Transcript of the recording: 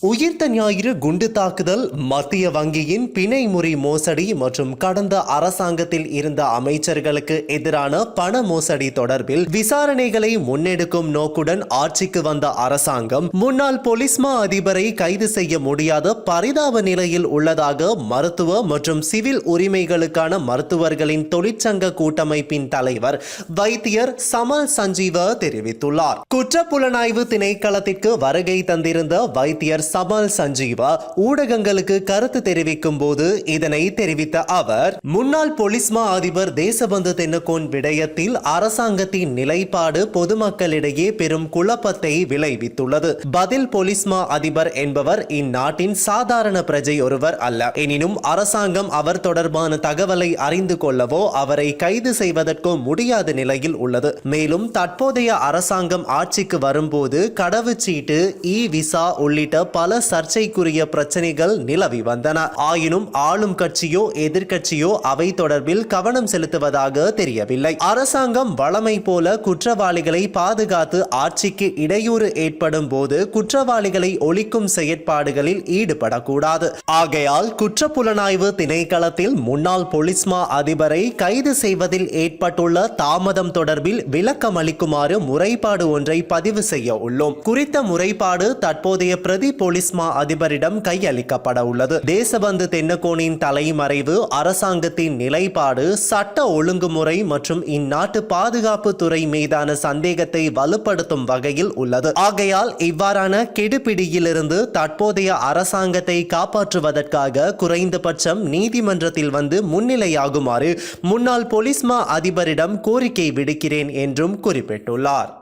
உயிர்த்த ஞாயிறு குண்டு தாக்குதல் மத்திய வங்கியின் பிணை முறி மோசடி மற்றும் கடந்த அரசாங்கத்தில் இருந்த அமைச்சர்களுக்கு எதிரான பண மோசடி தொடர்பில் விசாரணைகளை முன்னெடுக்கும் நோக்குடன் ஆட்சிக்கு வந்த அரசாங்கம் முன்னாள் பொலிஸ்மா அதிபரை கைது செய்ய முடியாத பரிதாப நிலையில் உள்ளதாக மருத்துவ மற்றும் சிவில் உரிமைகளுக்கான மருத்துவர்களின் தொழிற்சங்க கூட்டமைப்பின் தலைவர் வைத்தியர் சமல் சஞ்சீவ தெரிவித்துள்ளார். குற்றப்புலனாய்வு திணைக்களத்திற்கு வருகை தந்திருந்த வைத்திய வைத்தியர் சமல் சஞ்சீவா ஊடகங்களுக்கு கருத்து தெரிவிக்கும் போது இதனை தெரிவித்த அவர் முன்னாள் பொலிஸ்மா அதிபர் தேசபந்து தென்னகோன் விடயத்தில் அரசாங்கத்தின் நிலைப்பாடு பொதுமக்களிடையே பெரும் குழப்பத்தை விளைவித்துள்ளது. பதில் பொலிஸ்மா அதிபர் என்பவர் இந்நாட்டின் சாதாரண பிரஜை ஒருவர் அல்ல. எனினும் அரசாங்கம் அவர் தொடர்பான தகவலை அறிந்து கொள்ளவோ அவரை கைது செய்வதற்கோ முடியாத நிலையில் உள்ளது. மேலும் தற்போதைய அரசாங்கம் ஆட்சிக்கு வரும்போது கடவுச்சீட்டு இ விசா உள்ளிட்ட பல சர்ச்சைக்குரிய பிரச்சனைகள் நிலவி வந்தன. ஆயினும் ஆளும் கட்சியோ எதிர்கட்சியோ அவை தொடர்பில் கவனம் செலுத்துவதாக தெரியவில்லை. அரசாங்கம் வளமை போல குற்றவாளிகளை பாதுகாத்து ஆட்சிக்கு இடையூறு ஏற்படும் போது குற்றவாளிகளை ஒழிக்கும் செயற்பாடுகளில் ஈடுபடக்கூடாது. ஆகையால் குற்றப்புலனாய்வு திணைக்களத்தில் முன்னாள் பொலிஸ்மா அதிபரை கைது செய்வதில் ஏற்பட்டுள்ள தாமதம் தொடர்பில் விளக்கம் அளிக்குமாறு முறைப்பாடு ஒன்றை பதிவு செய்ய உள்ளோம். குறித்த முறைப்பாடு தற்போதைய பிரதி பொலிஸ்மா அதிபரிடம் கையளிக்கப்பட உள்ளது தேசபந்து தென்னகோனின் தலைமறைவு அரசாங்கத்தின் நிலைப்பாடு சட்ட ஒழுங்குமுறை மற்றும் இந்நாட்டு பாதுகாப்பு துறை மீதான சந்தேகத்தை வலுப்படுத்தும் வகையில் உள்ளது. ஆகையால் இவ்வாறான கெடுபிடியிலிருந்து தற்போதைய அரசாங்கத்தை காப்பாற்றுவதற்காக குறைந்தபட்சம் நீதிமன்றத்தில் வந்து முன்னிலையாகுமாறு முன்னாள் பொலிஸ்மா அதிபரிடம் கோரிக்கை விடுக்கிறேன் என்றும் குறிப்பிட்டுள்ளார்.